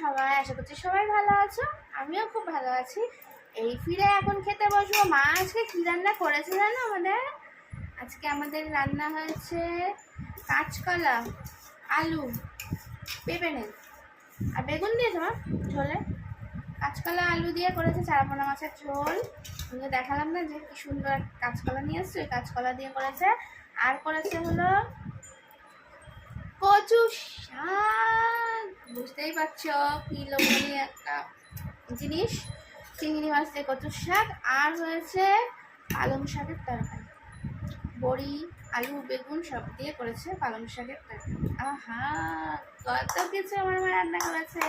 সবাই, আশা করছি সবাই ভালো আছো। আমিও খুব ভালো আছি। এই ফিরে এখন খেতে বসবো। মা আজকে কী রান্না করেছে জানো আমাদের? আজকে আমাদের রান্না হয়েছে কাঁচকলা, আলু, পেঁপে নেই আর বেগুন দিয়েছে মা? ঝোলে? কাঁচকলা, আলু দিয়ে করেছে চারাপোনা মাছের ঝোল। তোমাকে দেখালাম না যে কি সুন্দর কাঁচকলা নিয়ে এসছে। ওই কাঁচকলা দিয়ে করেছে। আর করেছে হলো কচু শাক। বুঝতেই পারছ, কি একটা জিনিস। চিংড়ি মাছ কচু শাক। আর হয়েছে পালং শাকের তরকারি। বড়ি, আলু, বেগুন সব দিয়ে করেছে পালং শাকের তরকারি। আহা, কত কিছু আমার মা রান্না করেছে।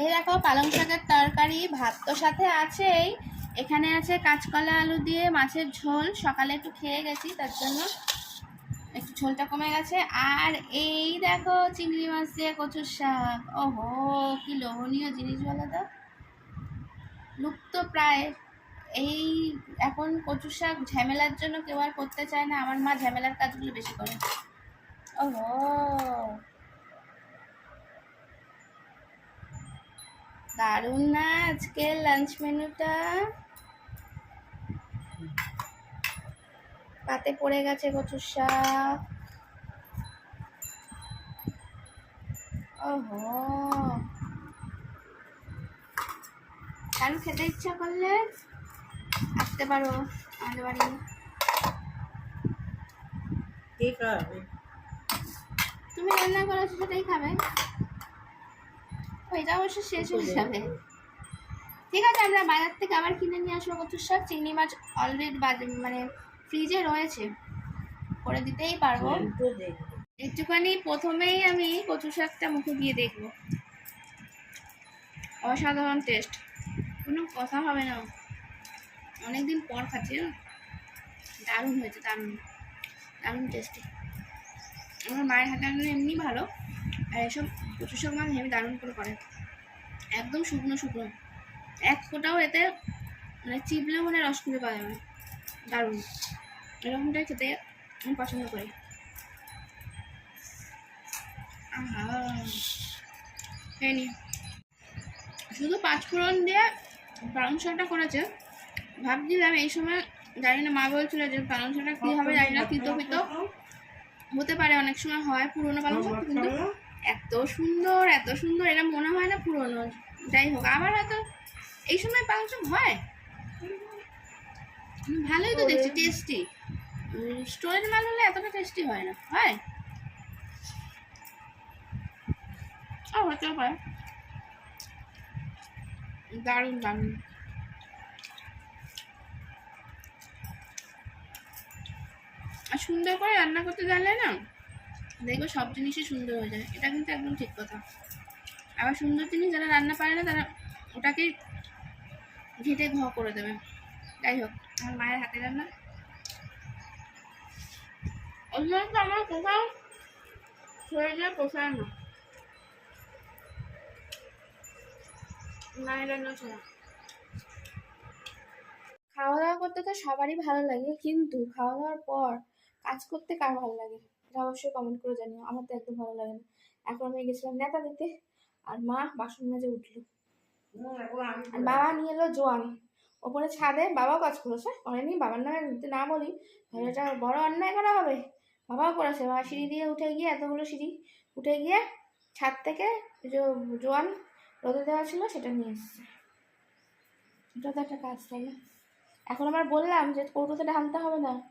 এই দেখো, পালং শাকের তরকারি ভাত তো সাথে আছেই। এখানে আছে কাঁচকলা আলু দিয়ে মাছের ঝোল। সকালে একটু খেয়ে গেছি, তার জন্য একটু ঝোলটা কমে গেছে। আর এই দেখো চিংড়ি মাছ দিয়ে কচুর শাক। ওহো, কি লোভনীয় জিনিস বলো তো। লুপ্ত প্রায়। এই এখন কচু শাক ঝামেলার জন্য কেউ আর করতে চায় না। আমার মা ঝামেলার কাজগুলো বেশি করে। ওহো। দারুণ না আজকে লাঞ্চ মেনুটা পাতে পড়ে গেছে কচুর শাক। ওহো। কেন খেতে ইচ্ছা করলে আসতে পারো আমাদের বাড়ি। তুমি রান্না করেছ সেটাই খাবে। ওইটা অবশ্য শেষ হয়ে যাবে। ঠিক আছে আমরা বাজার থেকে আবার কিনে নিয়ে আসব কচুর শাক চিংড়ি মাছ অলরেডি মানে ফ্রিজে রয়েছে। করে দিতেই পারব। একটুখানি প্রথমেই আমি কচু শাকটা মুখে দিয়ে দেখব। অসাধারণ টেস্ট কোনো কথা হবে না। অনেকদিন পর খাচ্ছি না দারুণ হয়েছে দারুণ। দারুণ টেস্টি আমার মায়ের হাতে রান্না এমনি ভালো। আর এসব কচু শাক মানে হেবি দারুণ করে করে। একদম শুকনো শুকনো। এক ফোঁটাও এতে মানে চিপলেও মানে রস খুঁজে পাওয়া যাবে। দারুণ। এরকমটাই খেতে আমি পছন্দ করি। আহা। শুধু পাঁচফোড়ন দিয়ে পালং শাকটা করেছে। ভাবছিলাম এই সময় জানি না মা বলছিল যে পালং শাকটা কী হবে জানি না তিতো পিতো হতে পারে অনেক সময় হয় পুরোনো পালং শাক কিন্তু এত সুন্দর এত সুন্দর এটা মনে হয় না পুরোনো। যাই হোক আবার হয়তো এই সময় পালং শাক হয়। ভালোই তো দেখছি টেস্টি স্টোরেজ মাল হলে এতটা টেস্টি হয় না। হয়? হতেও পারে। দারুণ দারুণ। আর সুন্দর করে রান্না করতে জানলে না, দেখবে সব জিনিসই সুন্দর হয়ে যায়। এটা কিন্তু একদম ঠিক কথা। আবার সুন্দর জিনিস যারা রান্না পারে না, তারা ওটাকে ঘেটে ঘ করে দেবে। যাই হোক, আমার মায়ের হাতে রান্না। আমার কোথাও খাওয়া দাওয়া করতে তো সবারই ভালো লাগে, কিন্তু খাওয়া দাওয়ার পর কাজ করতে কার ভালো লাগে? এটা অবশ্যই কমেন্ট করে জানিও, আমার তো একদম ভালো লাগে না। এখন আমি গেছিলাম নেতা দিতে, আর মা বাসন মেজে উঠল। আর বাবা নিয়ে এলো জোয়ান। ওপরে ছাদে বাবাও কাজ করেছে করেনি বাবার নামে না বলি এটা বড় অন্যায় করা হবে। বাবাও করেছে বাবা সিঁড়ি দিয়ে উঠে গিয়ে এতগুলো সিঁড়ি উঠে গিয়ে ছাদ থেকে জোয়ান রোদে দেওয়া ছিল, সেটা নিয়ে এসছে। এটা তো একটা কাজ, তাই না? এখন আমার বললাম যে কৌটোতে ঢালতে হবে না।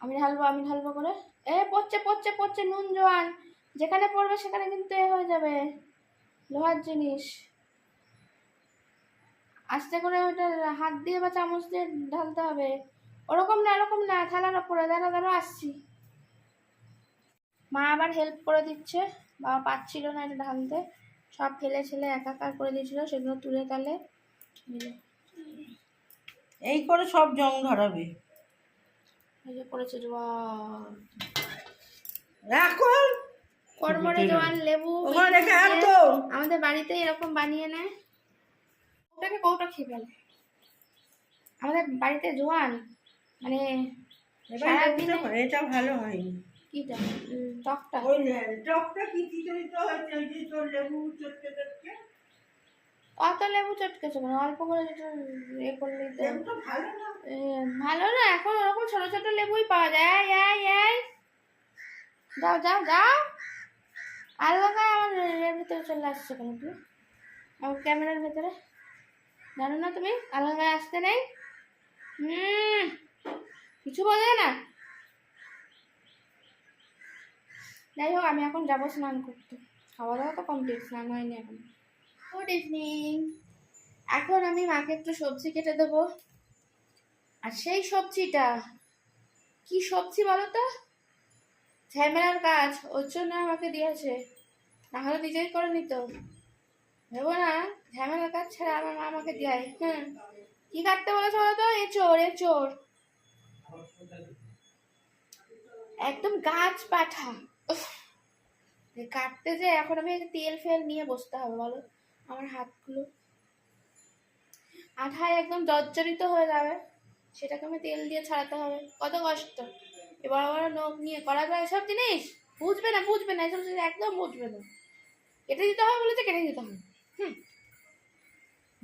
আমি ঢালবো আমি ঢালবো করে। এ, পড়ছে পড়ছে পড়ছে, নুন জোয়ান। যেখানে পড়বে সেখানে কিন্তু এ হয়ে যাবে। লোহার জিনিস। আস্তে করে ওটা হাত দিয়ে বা চামচ দিয়ে ঢালতে হবে। ওরকম না ওরকম না। থালার ওপরে। দাঁড়া দাঁড়া, আসছি। মা আবার হেল্প করে দিচ্ছে বাবা পাচ্ছিল না এটা ঢালতে। সব ফেলে ছেলে একাকার করে দিয়েছিল সেগুলো তুলে তালে এই করে সব জং ধরাবে। এই যে পড়েছে জোয়ান। এখন কর্মরে জোয়ান লেবু আমাদের বাড়িতে এরকম বানিয়ে নেয়। ওটাকে কৌটা খেয়ে ফেলে। আমাদের বাড়িতে জোয়ান মানে এটা- এটা ভালো হয়নি। কিটা টকটা। ওই টকটা কি খিচুড়িতে হয়েছে ওই যে তোর লেবু চটকে চটকে। অত লেবু চটকেছে মানে অল্প করে যেটা এ করলেই তো ভালো না? ভালো না এখন ওরকম ছোট ছোট লেবুই পাওয়া যায়। এই, এই যাও যাও আমার এর ভিতরে চলে আসছে কেন তুমি আমার ক্যামেরার ভেতরে। জানো না তুমি? আলগা আসতে নেই? হুম। কিছু বোঝে না? যাই হোক, আমি এখন যাব স্নান করতে। খাওয়া দাওয়া তো কমপ্লিট স্নান হয়নি এখন। গুড ইভিনিং এখন আমি মাকে একটু সবজি কেটে দেবো। আর সেই সবজিটা, কি সবজি বলো তো ঝামেলার কাজ, ওর জন্য আমাকে দিয়েছে। নাহলে নিজেই করে নিত। ভেবো না, ঝামেলার কাজ ছাড়া আমার মা আমাকে দেয়। হ্যাঁ কি কাটতে বলেছে বলো তো এ চোর এ চোর একদম গাছ পাঠা। কাটতে যে এখন আমি তেল ফেল নিয়ে বসতে হবে, বলো? আমার হাতগুলো। আঠায় একদম জর্জরিত হয়ে যাবে। সেটাকে আমি তেল দিয়ে ছাড়াতে হবে। কত কষ্ট। এ বড় বড় নখ নিয়ে করা যায় এসব জিনিস? বুঝবে না বুঝবে না, এসব জিনিস একদম বুঝবে না। কেটে দিতে হবে বলেছে, কেটে দিতে হবে। হুম।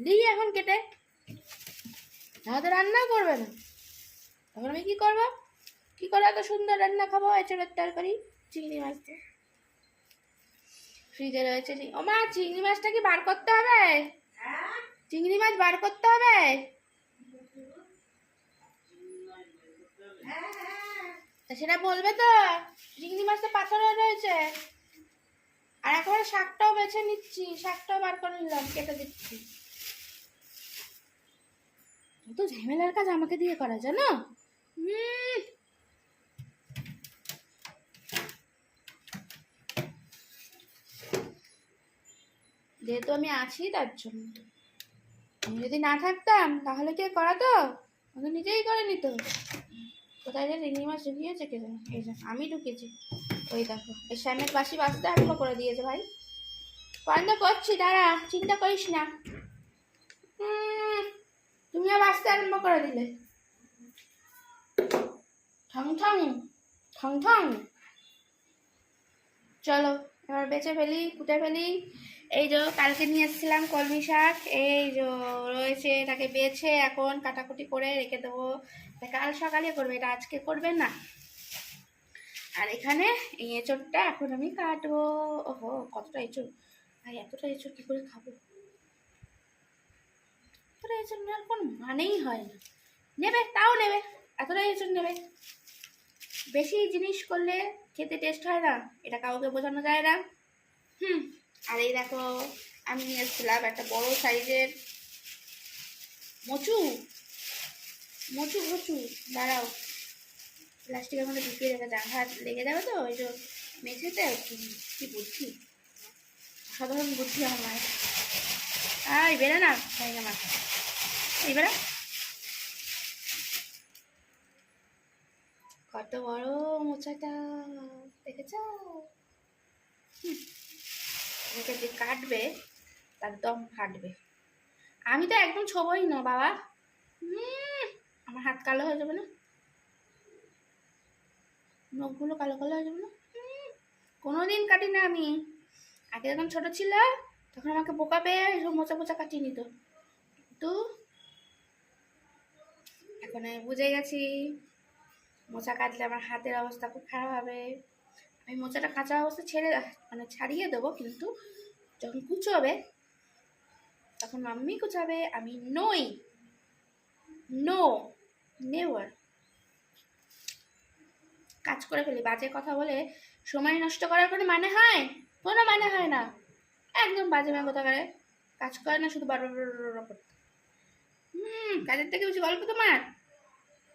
দিই এখন কেটে তাহলে রান্না করবে না। তখন আমি কি করব? কি করে এত সুন্দর রান্না খাব? এছাড়ার তরকারি। চিংড়ি মাছ দিয়ে। ফ্রিজে রয়েছে ও মা চিংড়ি মাছটা কি বার করতে হবে? চিংড়ি মাছ বার করতে হবে? সেটা বলবে তো। চিংড়ি মাছটা পাথরে রয়েছে। আর একেবারে শাকটাও বেছে নিচ্ছি। শাকটাও বার করে নিলাম কেটে দিচ্ছি। তো ঝামেলার কাজ আমাকে দিয়ে করা জানো? হুম। যেহেতু আমি আছি তার জন্য। আমি যদি না থাকতাম, তাহলে কে করাতো? আমি নিজেই করে নিত কোথায় যে চিংড়ি মাছ ঢুকিয়েছে কে আমি ঢুকেছি। ওই দেখো, এই শ্যামের বাসি বাঁচতে আরম্ভ করে দিয়েছে ভাই। বন্ধ করছি, দাঁড়া, চিন্তা করিস না। তুমিও বাঁচতে আরম্ভ করে দিলে। ঠং ঠং ঠং ঠং। চলো, এবার বেঁচে ফেলি, কুটে ফেলি। এই যে কালকে নিয়ে এসেছিলাম কলমি শাক, এই যে রয়েছে এটাকে বেছে এখন কাটাকুটি করে রেখে দেবো। কাল সকালে করবে, এটা আজকে করবে না? আর এখানে এই এখন আমি কাটবো। ওহো, কতটা এঁচড়? ভাই, এতটা এঁচড় কী করে খাব? এতটা এঁচড় নেওয়ার কোনো মানেই হয় না। নেবে, তাও নেবে, এতটা এঁচড় নেবে। বেশি জিনিস করলে খেতে টেস্ট হয় না, এটা কাউকে বোঝানো যায় না। হুম আর এই দেখো, আমি নিয়ে এসেছিলাম একটা বড় সাইজের মচু। মচু মচু, দাঁড়াও। প্লাস্টিকের মধ্যে ঢুকিয়ে রেখে জাঙ্ঘা লেগে যাবে তো, ওই যে মেঝেতে? কি বুদ্ধি? সাধারণ বুদ্ধি আমার। আয় বেরো না জায়গা মাথা এই বেড়া। কত বড় মোচাটা, দেখেছ? হুম। এটাকে যে কাটবে তার দম ফাটবে। আমি তো একদম ছবই না বাবা। আমার হাত কালো হয়ে যাবে না? নখগুলো কালো কালো হয়ে যাবে না? উম, কোনোদিন কাটি না আমি। আগে যখন ছোট ছিল তখন আমাকে বোকা পেয়ে মোচা মোচা কাটিয়ে নিত। তো এখন আমি বুঝে গেছি মোচা কাটলে আমার হাতের অবস্থা খুব খারাপ হবে। আমি মোচাটা কাঁচা অবস্থা ছেড়ে মানে ছাড়িয়ে দেবো, কিন্তু যখন কুচোবে, তখন মাম্মি কুচাবে, আমি নই, নো নেওয়ার কাজ করে ফেলি, বাজে কথা বলে সময় নষ্ট করার কোনো মানে হয়? কোনো মানে হয় না। একদম বাজে মেয়ে কথা করে কাজ করে না, শুধু বারবার করতে। হুম, কাজের থেকে বেশি গল্প তোমার?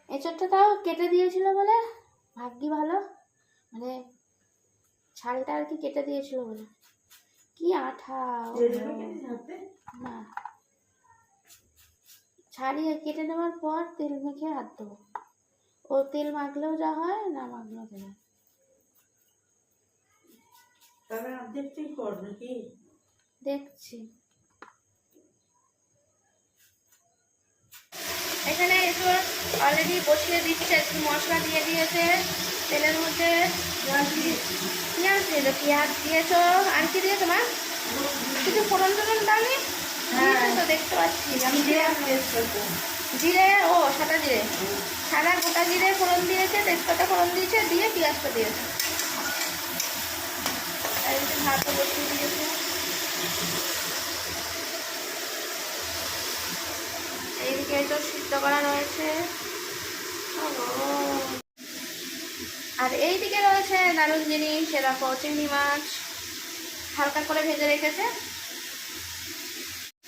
এঁচড়টা তাও কেটে দিয়েছিল বলে? ভাগ্যি ভালো? মানে ছালটা আর কি কেটে দিয়েছিল বলে। কি আঠা না। ছাড়িয়ে কেটে নেওয়ার পর তেল মেখে হাত দেবো ও তেল মাখলেও যা হয় না মাখলেও যা হয় দেখছি। এখানে একটু অলরেডি বসিয়ে দিচ্ছে একটু মশলা দিয়ে দিয়েছে তেলের মধ্যে। পেঁয়াজ দিয়েছ পেঁয়াজ দিয়েছ আর কি দিয়েছ কিছু ফোড়ন টোড়ন হ্যাঁ। তো দেখতে পাচ্ছি আমি জিরে জিরে ও সাদা জিরে সাদা গোটা জিরে ফোড়ন দিয়েছে তেজপাতা ফোড়ন দিয়েছে দিয়ে পেঁয়াজটা দিয়েছে ভাতও দিয়েছে এইদিকে তো সিদ্ধ করা রয়েছে আর এইদিকে রয়েছে দারুণ জিনিস এরকম চিংড়ি মাছ হালকা করে ভেজে রেখেছে।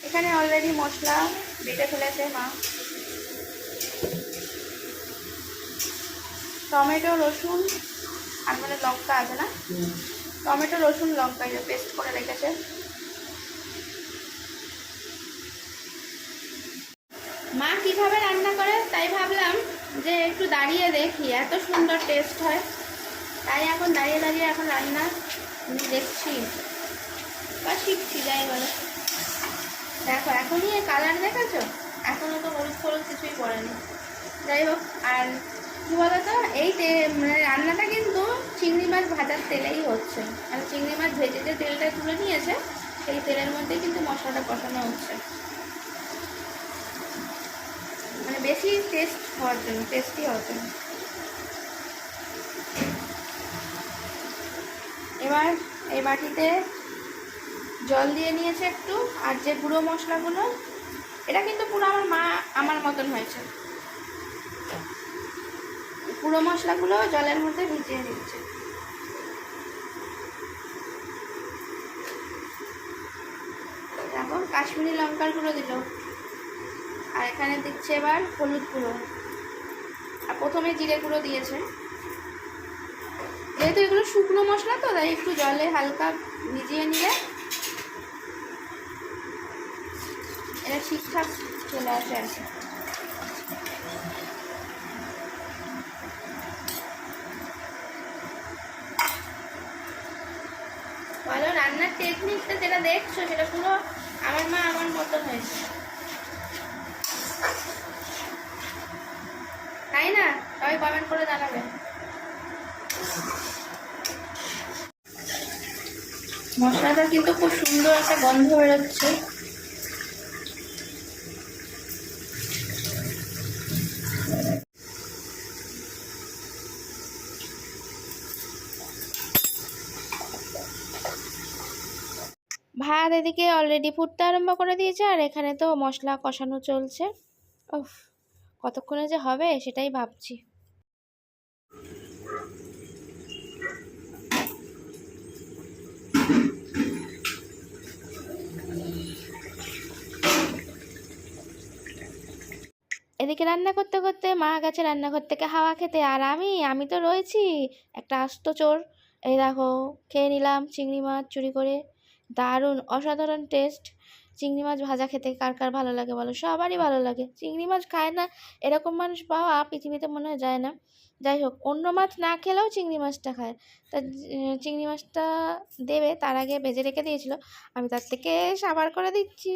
এখানে অলরেডি মশলা বেটে ফেলেছে মা। টমেটো, রসুন, আর মানে লঙ্কা আছে না? টমেটো, রসুন, লঙ্কা এটা পেস্ট করে রেখেছে। মা কীভাবে রান্না করে তাই ভাবলাম যে একটু দাঁড়িয়ে দেখি, এত সুন্দর টেস্ট হয়। তাই এখন দাঁড়িয়ে দাঁড়িয়ে এখন রান্না দেখছি। বা শিখছি, যাই বলো। দেখো, এখনই কালার দেখেছ? এখনও তো হলুদ ফলুদ কিছুই পড়েনি। যাই হোক, আর কী বলতো, এই মানে রান্নাটা কিন্তু চিংড়ি মাছ ভাজার তেলেই হচ্ছে। আর চিংড়ি মাছ ভেজে যে তেলটা তুলে নিয়েছে, সেই তেলের মধ্যেই কিন্তু মশলাটা কষানো হচ্ছে মানে বেশি টেস্ট হওয়ার জন্য টেস্টি হওয়ার জন্য। এবার এই বাটিতে জল দিয়ে নিয়েছে একটু, আর যে গুঁড়ো মশলাগুলো, এটা কিন্তু পুরো আমার মা, আমার মতন হয়েছে। গুঁড়ো মশলাগুলো জলের মধ্যে ভিজিয়ে দিচ্ছে এখন কাশ্মীরি লঙ্কার গুঁড়ো দিল। আর এখানে দিচ্ছে এবার হলুদ গুঁড়ো। আর প্রথমে জিরে গুঁড়ো দিয়েছে। যেহেতু এগুলো শুকনো মশলা তো, তাই একটু জলে হালকা ভিজিয়ে নিলে এটা ঠিকঠাক চলে আসে আর কি। রান্নার টেকনিকটা যেটা দেখছ, সেটা পুরো আমার মা আমার মতন হয়েছে। তাই না? সবাই কমেন্ট করে জানাবে। মশলাটা কিন্তু খুব সুন্দর একটা গন্ধ বেরোচ্ছে। ভাত এদিকে অলরেডি ফুটতে আরম্ভ করে দিয়েছে, আর এখানে তো মশলা কষানো চলছে। উফ। কতক্ষণে যে হবে সেটাই ভাবছি। এদিকে রান্না করতে করতে মা গেছে রান্নাঘর থেকে হাওয়া খেতে, আর আমি আমি তো রয়েছি, একটা আস্ত চোর। এই দেখো, খেয়ে নিলাম চিংড়ি মাছ চুরি করে। দারুণ, অসাধারণ টেস্ট চিংড়ি মাছ ভাজা খেতে কার কার ভালো লাগে বলো? সবারই ভালো লাগে। চিংড়ি মাছ খায় না, এরকম মানুষ পাওয়া পৃথিবীতে মনে হয় যায় না। যাই হোক, অন্য মাছ না খেলেও চিংড়ি মাছটা খায়। তা চিংড়ি মাছটা দেবে, তার আগে ভেজে রেখে দিয়েছিল, আমি তার থেকে সাবার করে দিচ্ছি।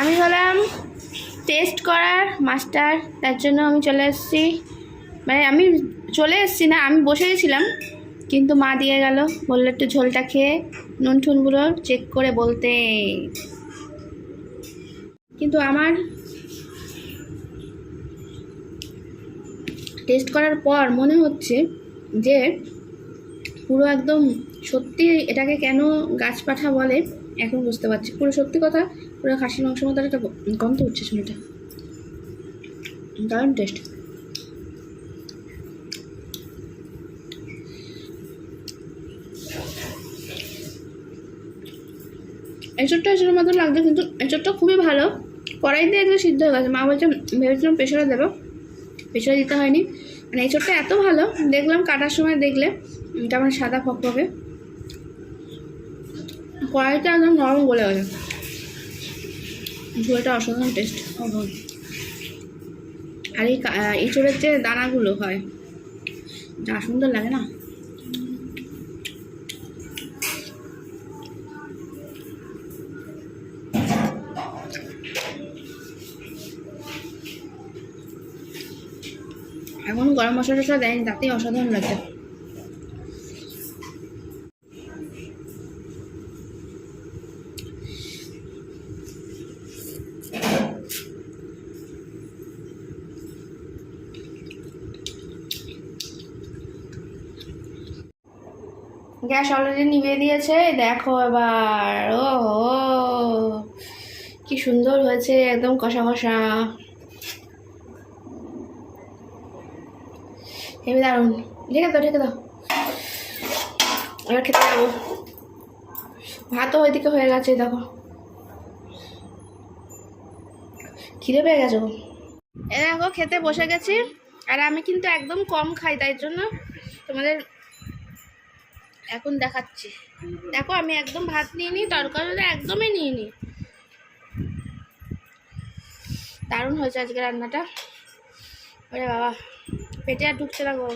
আমি হলাম টেস্ট করার মাস্টার তার জন্য আমি চলে এসেছি। মানে আমি চলে এসেছি না, আমি বসে গেছিলাম, কিন্তু মা দিয়ে গেল, বলল একটু ঝোলটা খেয়ে নুন ঠুনগুলো চেক করে বলতে। কিন্তু আমার টেস্ট করার পর মনে হচ্ছে যে পুরো একদম সত্যি এটাকে কেন গাছ পাঠা বলে, এখন বুঝতে পারছি। পুরো সত্যি কথা, পুরো খাসির মাংস মতো একটা গন্ধ উঠছে শুনেটা। দারুণ টেস্ট এঁচড়টা এঁচড়ের মতো লাগছে, কিন্তু এঁচড়টা খুবই ভালো। কড়াইতে একদম সিদ্ধ হয়ে গেছে। মা বলছে, ভেবেছিলাম প্রেশারে দেবো। প্রেশারে দিতে হয়নি। মানে এঁচড়টা এত ভালো, দেখলাম কাটার সময় দেখলে কেমন সাদা ফক ফকফকে। কড়াইটা একদম নরম গলে গেছে। ঝোলটা অসাধারণ টেস্ট আর এই এঁচড়ের যে দানাগুলো হয়, যা সুন্দর লাগে না? গরম মশলা টশলা দেয়নি তাতেই অসাধারণ লাগছে গ্যাস অলরেডি নিভিয়ে দিয়েছে, দেখো এবার ও কি সুন্দর হয়েছে, একদম কষা কষা। হেবি দারুণ ঢেকে দাও ঢেকে দাও। এবার খেতে যাব। ভাতও ওইদিকে হয়ে গেছে দেখো। খিদে পেয়ে গেছে এ দেখো, খেতে বসে গেছি, আর আমি কিন্তু একদম কম খাই, তাই জন্য তোমাদের এখন দেখাচ্ছি। দেখো, আমি একদম ভাত নিয়ে নিই তরকারিটা একদমই নিয়ে নিই দারুণ হয়েছে আজকে রান্নাটা। বাবা পেটে আর ঢুকছে না গো।